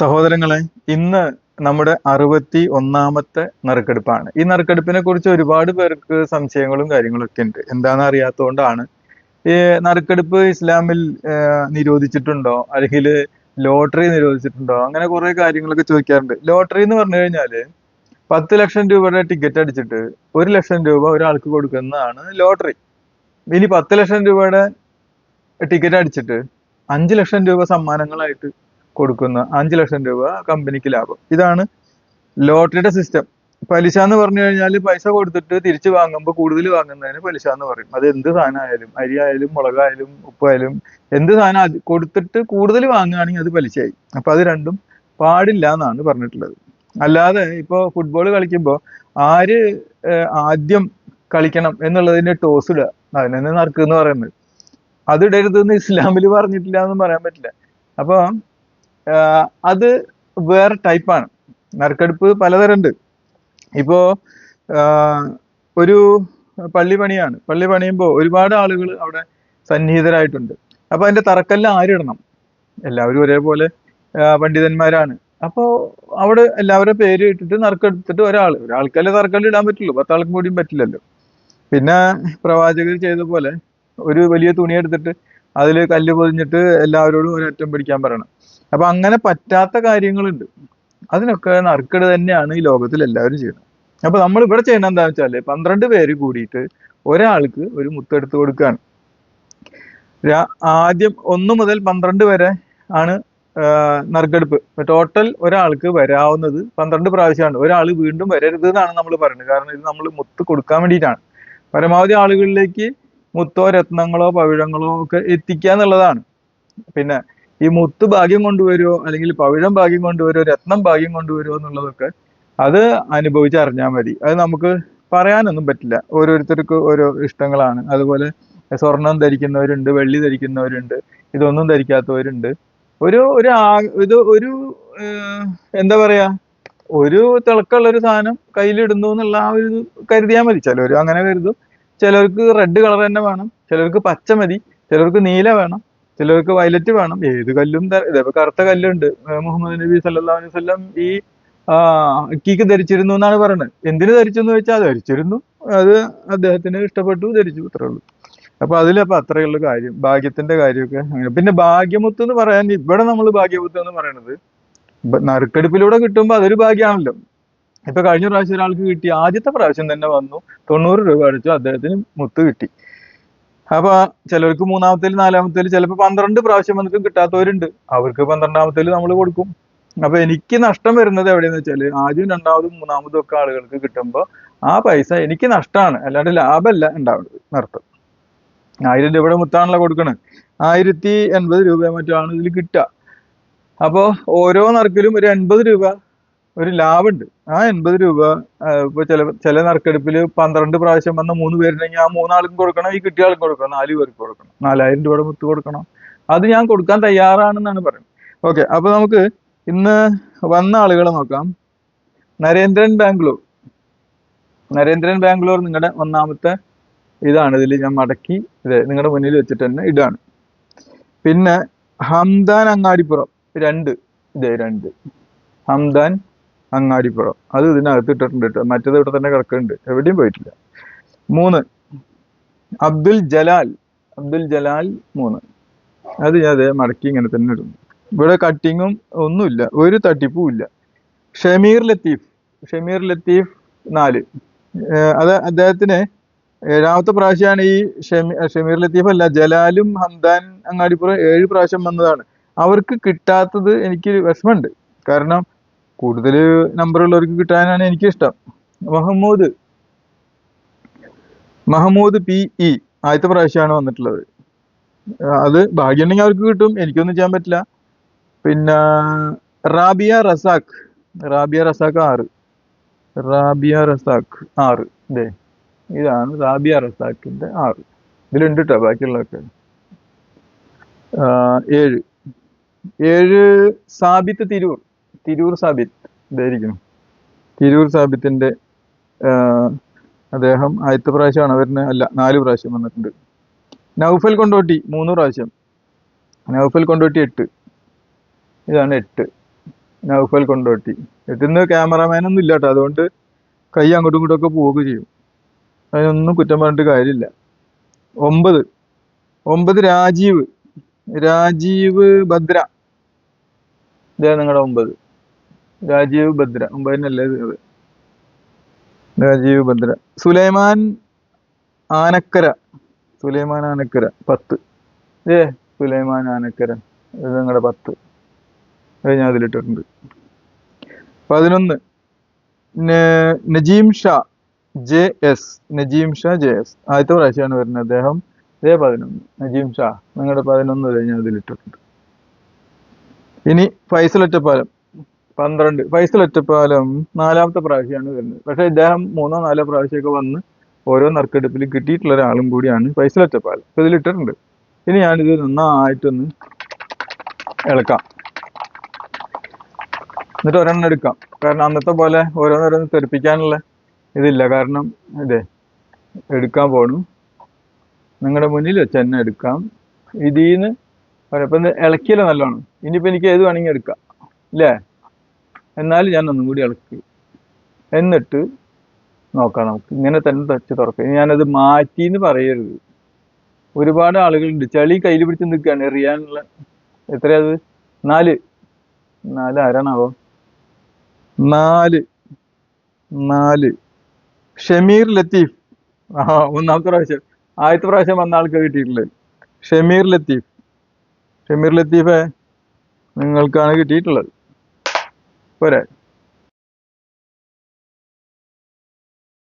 സഹോദരങ്ങളെ ഇന്ന് നമ്മുടെ അറുപത്തി ഒന്നാമത്തെ നറുക്കെടുപ്പാണ്. ഈ നറുക്കെടുപ്പിനെ കുറിച്ച് ഒരുപാട് പേർക്ക് സംശയങ്ങളും കാര്യങ്ങളൊക്കെ ഉണ്ട്. എന്താണെന്ന് അറിയാത്തതുകൊണ്ടാണ് ഈ നറുക്കെടുപ്പ് ഇസ്ലാമിൽ നിരോധിച്ചിട്ടുണ്ടോ? അല്ലെങ്കിൽ ലോട്ടറി നിരോധിച്ചിട്ടുണ്ടോ? അങ്ങനെ കുറെ കാര്യങ്ങളൊക്കെ ചോദിക്കാറുണ്ട്. ലോട്ടറി എന്ന് പറഞ്ഞു കഴിഞ്ഞാൽ പത്ത് ലക്ഷം രൂപയുടെ ടിക്കറ്റ് അടിച്ചിട്ട് ഒരു ലക്ഷം രൂപ ഒരാൾക്ക് കൊടുക്കുന്നതാണ് ലോട്ടറി. ഇനി പത്ത് ലക്ഷം രൂപയുടെ ടിക്കറ്റ് അടിച്ചിട്ട് അഞ്ച് ലക്ഷം രൂപ സമ്മാനങ്ങളായിട്ട് കൊടുക്കുന്ന അഞ്ച് ലക്ഷം രൂപ കമ്പനിക്ക് ലാഭം. ഇതാണ് ലോട്ടറിയുടെ സിസ്റ്റം പലിശ എന്ന് പറഞ്ഞു കഴിഞ്ഞാൽ പൈസ കൊടുത്തിട്ട് തിരിച്ചു വാങ്ങുമ്പോൾ കൂടുതൽ വാങ്ങുന്നതിന് പലിശ എന്ന് പറയും. അത് എന്ത് സാധനമായാലും അരി ആയാലും മുളകായാലും ഉപ്പായാലും എന്ത് സാധനം കൊടുത്തിട്ട് കൂടുതൽ വാങ്ങുകയാണെങ്കിൽ അത് പലിശയായി. അപ്പൊ അത് രണ്ടും പാടില്ല എന്നാണ് പറഞ്ഞിട്ടുള്ളത്. അല്ലാതെ ഇപ്പോ ഫുട്ബോൾ കളിക്കുമ്പോൾ ആര് ആദ്യം കളിക്കണം എന്നുള്ളതിന്റെ ടോസ് ഇടുക. അതിനെ നറുക്ക് എന്ന് പറയുന്നത്. അത് ഇടരുത് എന്ന് ഇസ്ലാമിൽ പറഞ്ഞിട്ടില്ല എന്നും പറയാൻ പറ്റില്ല. അപ്പൊ ആഹ് അത് വേറെ ടൈപ്പാണ് നറുക്കെടുപ്പ് പലതരം ഉണ്ട് ഇപ്പോ ഒരു പള്ളി പണിയാണ്. പള്ളി പണിയുമ്പോൾ ഒരുപാട് ആളുകൾ അവിടെ സന്നിഹിതരായിട്ടുണ്ട്. അപ്പോൾ അതിന്റെ തറക്കല്ല് ആരിടണം എല്ലാവരും ഒരേപോലെ പണ്ഡിതന്മാരാണ്. അപ്പോൾ അവിടെ എല്ലാവരുടെ പേര് ഇട്ടിട്ട് നറുക്കെടുത്തിട്ട് ഒരാൾ ഒരാൾക്കല്ലേ തറക്കല്ല് ഇടാൻ പറ്റുള്ളൂ. പത്താൾക്കും കൂടിയും പറ്റില്ലല്ലോ. പിന്നെ പ്രവാചകർ ചെയ്ത പോലെ ഒരു വലിയ തുണി എടുത്തിട്ട് അതിൽ കല്ല് പൊതിഞ്ഞിട്ട് എല്ലാവരോടും ഒരറ്റം പിടിക്കാൻ പറയണം. അപ്പൊ അങ്ങനെ പറ്റാത്ത കാര്യങ്ങളുണ്ട്. അതിനൊക്കെ നറുക്കെട് തന്നെയാണ് ഈ ലോകത്തിൽ എല്ലാവരും ചെയ്യുന്നത്. അപ്പൊ നമ്മൾ ഇവിടെ ചെയ്യുന്ന എന്താണെന്ന് വെച്ചാൽ പന്ത്രണ്ട് പേര് കൂടിയിട്ട് ഒരാൾക്ക് ഒരു മുത്തെടുത്ത് കൊടുക്കുകയാണ് ആദ്യം ഒന്ന് മുതൽ പന്ത്രണ്ട് വരെ ആണ് നറുക്കെടുപ്പ്. ടോട്ടൽ ഒരാൾക്ക് വരാവുന്നത് പന്ത്രണ്ട് പ്രാവശ്യമാണ്. ഒരാൾ വീണ്ടും വരരുത് എന്നാണ് നമ്മൾ പറയുന്നത്. കാരണം ഇത് നമ്മൾ മുത്ത് കൊടുക്കാൻ വേണ്ടിയിട്ടാണ്. പരമാവധി ആളുകളിലേക്ക് മുത്തോ രത്നങ്ങളോ പവിഴങ്ങളോ ഒക്കെ എത്തിക്കുക എന്നുള്ളതാണ്. പിന്നെ ഈ മുത്ത് ഭാഗ്യം കൊണ്ടുവരുമോ അല്ലെങ്കിൽ പവിഴം ഭാഗ്യം കൊണ്ടുവരുമോ രത്നം ഭാഗ്യം കൊണ്ടുവരുമോ എന്നുള്ളതൊക്കെ അത് അനുഭവിച്ച് അറിഞ്ഞാൽ മതി. അത് നമുക്ക് പറയാനൊന്നും പറ്റില്ല. ഓരോരുത്തർക്ക് ഓരോ ഇഷ്ടങ്ങളാണ്. അതുപോലെ സ്വർണം ധരിക്കുന്നവരുണ്ട് വെള്ളി ധരിക്കുന്നവരുണ്ട് ഇതൊന്നും ധരിക്കാത്തവരുണ്ട്. ഒരു ഒരു ഇത് ഒരു എന്താ പറയാ ഒരു തിളക്കമുള്ള ഒരു സാധനം കയ്യിലിടുന്നു എന്നുള്ള ആ ഒരു കരുതിയാൽ മതി. ചിലർ അങ്ങനെ കരുതും. ചിലർക്ക് റെഡ് കളർ തന്നെ വേണം. ചിലർക്ക് പച്ച മതി. ചിലർക്ക് നീല വേണം. ചിലർക്ക് വയലറ്റ് വേണം. ഏത് കല്ലും ഇതേപോലെ കറുത്ത കല്ലുണ്ട്. മുഹമ്മദ് നബി സല്ലാ അലൈഹി വസല്ലം ഈ ആ അക്കീക്ക് ധരിച്ചിരുന്നു എന്നാണ് പറയുന്നത് എന്തിനു ധരിച്ചു എന്ന് വെച്ചാൽ ധരിച്ചിരുന്നു. അത് അദ്ദേഹത്തിന് ഇഷ്ടപ്പെട്ടു ധരിച്ചു അത്രേ ഉള്ളൂ. അപ്പൊ അതിലപ്പോ അത്രയുള്ള കാര്യം. ഭാഗ്യത്തിന്റെ കാര്യമൊക്കെ അങ്ങനെ. പിന്നെ ഭാഗ്യമുത്ത് എന്ന് പറയാൻ ഇവിടെ നമ്മൾ ഭാഗ്യമുത്ത് എന്ന് പറയുന്നത് നറുക്കെടുപ്പിലൂടെ കിട്ടുമ്പോൾ അതൊരു ഭാഗ്യമാണല്ലോ. ഇപ്പൊ കഴിഞ്ഞ പ്രാവശ്യം ഒരാൾക്ക് കിട്ടി. ആദ്യത്തെ പ്രാവശ്യം തന്നെ വന്നു. തൊണ്ണൂറ് രൂപ അടിച്ചു അദ്ദേഹത്തിന് മുത്ത് കിട്ടി. അപ്പൊ ചിലർക്ക് മൂന്നാമത്തേൽ നാലാമത്തേൽ ചിലപ്പോൾ പന്ത്രണ്ട് പ്രാവശ്യം വന്നിട്ട് കിട്ടാത്തവരുണ്ട്. അവർക്ക് പന്ത്രണ്ടാമത്തേൽ നമ്മൾ കൊടുക്കും. അപ്പൊ എനിക്ക് നഷ്ടം വരുന്നത് എവിടെയെന്ന് വെച്ചാൽ ആദ്യം രണ്ടാമതും മൂന്നാമതും ഒക്കെ ആളുകൾക്ക് കിട്ടുമ്പോൾ ആ പൈസ എനിക്ക് നഷ്ടമാണ് അല്ലാണ്ട് ലാഭമല്ല ഉണ്ടാവുന്നത്. നഷ്ടം ആയിരം രൂപയുടെ മുത്താണല്ലോ കൊടുക്കണത്. ആയിരത്തി എൺപത് രൂപ മറ്റോ ആണ് ഇതിൽ കിട്ടുക. അപ്പോ ഓരോ നറുക്കിലും ഒരു എൺപത് രൂപ ഒരു ലാഭമുണ്ട് ആ എൺപത് രൂപ ഇപ്പൊ ചില ചില നറുക്കെടുപ്പിൽ പന്ത്രണ്ട് പ്രാവശ്യം വന്ന മൂന്ന് പേരുണ്ടെങ്കിൽ ആ മൂന്നാൾക്കും കൊടുക്കണം ഈ കിട്ടിയ ആൾക്കും കൊടുക്കണം നാല് പേർക്ക് കൊടുക്കണം. നാലായിരം രൂപയുടെ മുത്ത് കൊടുക്കണം. അത് ഞാൻ കൊടുക്കാൻ തയ്യാറാണെന്നാണ് പറയുന്നത്. ഓക്കെ അപ്പൊ നമുക്ക് ഇന്ന് വന്ന ആളുകളെ നോക്കാം. നരേന്ദ്രൻ ബാംഗ്ലൂർ. നരേന്ദ്രൻ ബാംഗ്ലൂർ നിങ്ങളുടെ ഒന്നാമത്തെ ഇതാണ്. ഇതിൽ ഞാൻ മടക്കി ഇത് നിങ്ങളുടെ മുന്നിൽ വെച്ചിട്ട് തന്നെ ഇടാണ്. പിന്നെ ഹംദാൻ അങ്ങാടിപ്പുറം രണ്ട് ഇതേ രണ്ട്. ഹംദാൻ അങ്ങാടിപ്പുറം. അത് ഇതിനകത്ത് ഇട്ടിട്ടുണ്ട് മറ്റേത് ഇവിടെ തന്നെ കിടക്കുന്നുണ്ട്. എവിടെയും പോയിട്ടില്ല. മൂന്ന്. അബ്ദുൽ ജലാൽ. അബ്ദുൽ ജലാൽ മൂന്ന്. അത് ഞാൻ അതേ മടക്കി ഇങ്ങനെ തന്നെ ഇടുന്നു. ഇവിടെ കട്ടിങ്ങും ഒന്നുമില്ല. ഒരു തട്ടിപ്പും ഇല്ല. ഷമീർ ലത്തീഫ്. ഷമീർ ലത്തീഫ് നാല്. അത് അദ്ദേഹത്തിന് ഏഴാമത്തെ പ്രാവശ്യമാണ് ഈ ഷമി ഷമീർ ലത്തീഫ് അല്ല ജലാലും ഹംദാൻ അങ്ങാടിപ്പുറം ഏഴ് പ്രാവശ്യം വന്നതാണ്. അവർക്ക് കിട്ടാത്തത് എനിക്ക് വിഷമമുണ്ട്. കാരണം കൂടുതൽ നമ്പർ ഉള്ളവർക്ക് കിട്ടാനാണ് എനിക്ക് ഇഷ്ടം മഹമ്മൂദ് മഹമ്മൂദ് പി ഇ ആദ്യത്തെ പ്രാവശ്യമാണ് വന്നിട്ടുള്ളത്. അത് ഭാഗ്യമുണ്ടെങ്കിൽ അവർക്ക് കിട്ടും എനിക്കൊന്നും ചെയ്യാൻ പറ്റില്ല. പിന്നെ റാബിയ റസാഖ്. റാബിയ റസാഖ് ആറ്. റാബിയ റസാഖ് ആറ്. ഇതേ ഇതാണ് റാബിയ റസാഖിന്റെ ആറ്. ഇതിലുണ്ട് കേട്ടോ ബാക്കിയുള്ളതൊക്കെ. ഏഴ്. ഏഴ് സാബിത്ത് തിരൂർ. തിരൂർ സാബിത്ത് ഇതായിരിക്കണം. തിരൂർ സാബിത്തിന്റെ അദ്ദേഹം ആദ്യത്തെ പ്രാവശ്യമാണ് വരുന്നത്. അല്ല നാല് പ്രാവശ്യം വന്നിട്ടുണ്ട്. നൗഫൽ കൊണ്ടോട്ടി മൂന്ന് പ്രാവശ്യം. നൗഫൽ കൊണ്ടോട്ടി എട്ട്. ഇതാണ് എട്ട്. നൗഫൽ കൊണ്ടോട്ടി. എത്തുന്ന ക്യാമറമാനൊന്നും ഇല്ല കേട്ടോ അതുകൊണ്ട് കൈ അങ്ങോട്ടും ഇങ്ങോട്ടും ഒക്കെ പോവുക ചെയ്യും. അതിനൊന്നും കുറ്റം പറഞ്ഞിട്ട് കാര്യമില്ല. ഒമ്പത്. ഒമ്പത് രാജീവ്. രാജീവ് ഭദ്ര. ഇതാണ് നിങ്ങളുടെ ഒമ്പത്. രാജീവ് ഭദ്ര മുംബൈനല്ലേ ഇത്? രാജീവ് ഭദ്ര. സുലൈമാൻ ആനക്കര. സുലൈമാൻ ആനക്കര പത്ത്. ഏ സുലൈമാൻ ആനക്കര. ഇത് നിങ്ങളുടെ പത്ത്. അത് ഞാൻ അതിലിട്ടിട്ടുണ്ട്. പതിനൊന്ന്. Najeem Shah J S. Najeem Shah J S. ആദ്യത്തെ പ്രാവശ്യമാണ് വരുന്നത് അദ്ദേഹം. ഇതേ പതിനൊന്ന്. നജീം ഷാ. നിങ്ങളുടെ പതിനൊന്ന് ഞാൻ അതിലിട്ടിട്ടുണ്ട്. ഇനി ഫൈസൽ ഒറ്റപ്പാലം. പന്ത്രണ്ട്. ഫൈസൽ ഒറ്റപ്പാലം നാലാമത്തെ പ്രാവശ്യമാണ് വരുന്നത്. പക്ഷെ ഇദ്ദേഹം മൂന്നോ നാലോ പ്രാവശ്യമൊക്കെ വന്ന് ഓരോ നറുക്കെടുപ്പിൽ കിട്ടിയിട്ടുള്ള ഒരാളും കൂടിയാണ് ഫൈസൽ ഒറ്റപ്പാലം. ഇപ്പൊ ഇതിലിട്ടിട്ടുണ്ട് ഇനി ഞാനിത് നന്നായിട്ടൊന്ന് ഇളക്കാം. എന്നിട്ട് ഒരെണ്ണം എടുക്കാം. കാരണം അന്നത്തെ പോലെ ഓരോന്നോരോന്ന് തെറിപ്പിക്കാനുള്ള ഇതില്ല. കാരണം ഇതേ എടുക്കാൻ പോണു. നിങ്ങളുടെ മുന്നിൽ വെച്ച് തന്നെ എടുക്കാം. ഇതിന്ന് നിന്ന് ഇളക്കിയല്ലോ നല്ലോണം ഇനിയിപ്പോൾ എനിക്ക് ഏത് വേണമെങ്കിൽ എടുക്കാം. ഇല്ലേ? എന്നാലും ഞാൻ ഒന്നും കൂടി ഇളക്കി. എന്നിട്ട് നോക്കാം നമുക്ക്. ഇങ്ങനെ തന്നെ തച്ച് തുറക്കാം. ഞാനത് മാറ്റി എന്ന് പറയരുത്. ഒരുപാട് ആളുകളുണ്ട്. ചളി കയ്യിൽ പിടിച്ച് നിൽക്കുകയാണ്. എറിയാനുള്ള എത്രയത് നാല്. നാല് ആരാണാവോ? നാല്. നാല്. ഷമീർ ലത്തീഫ്. ആ ഒന്നാമത്തെ പ്രാവശ്യം. ആദ്യത്തെ പ്രാവശ്യം വന്ന ആൾക്ക് കിട്ടിയിട്ടുള്ളത് ഷമീർ ലത്തീഫ്. ഷമീർ ലത്തീഫെ നിങ്ങൾക്കാണ് കിട്ടിയിട്ടുള്ളത്. പോരെ